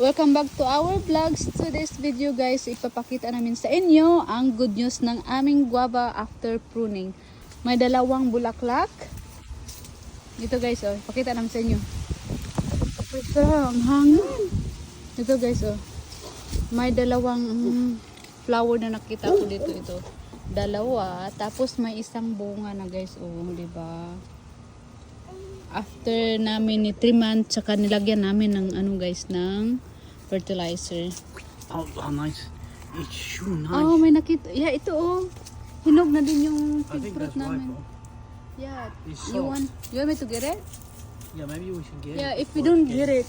Welcome back to our vlogs. Today's video guys, ipapakita namin sa inyo ang good news ng aming guava after pruning. May dalawang bulaklak. Dito guys, oh, pakita namin sa inyo. Ito, ang hangin. Ito guys, oh. May dalawang flower na nakita ko dito ito. Dalawa, tapos may isang bunga na guys, oh, di ba? After namin ni 3 months, tsaka nilagyan namin ng ano guys, ng fertilizer. Oh, oh, nice. It's so nice. Oh, may nakita. Yeah, ito oh. Hinog na din yung fig fruit right. namin. Bro. Yeah. It's You soft. want you want me to get it? Yeah, maybe we should get Yeah, it. if we don't get gets- it,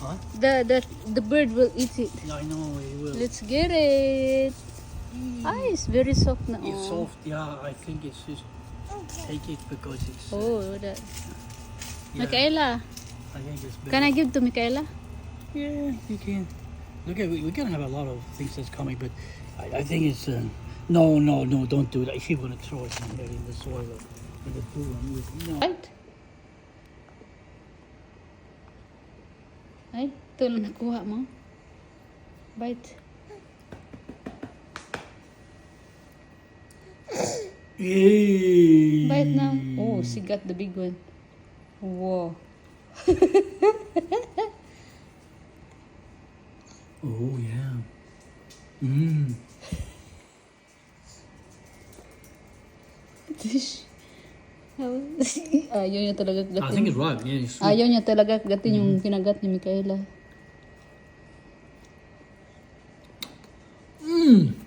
Huh? the the the bird will eat it. Yeah, I know it will. Let's get it. Ah, it's very soft na. It's oh. soft. Yeah, I think it's just take it because it's. Oh, that. yeah, Michaela, I think it's better. can I give to Michaela? Yeah, you can. Look at we- we're gonna have a lot of things that's coming, but I, I think it's. Uh, no, no, no! Don't do that. She's gonna throw it in the soil, in the pool. No. Right? Ay, ito na nakuha mo. Bite. Yay! Bite now. Oh, she got the big one. Wow. Oh, yeah. Mmm. Ayaw niya talaga gatin. I think it's right. Yeah, it's sweet. Ayaw niya talaga gatin mm-hmm. yung kinagat ni Micaela. Mmm.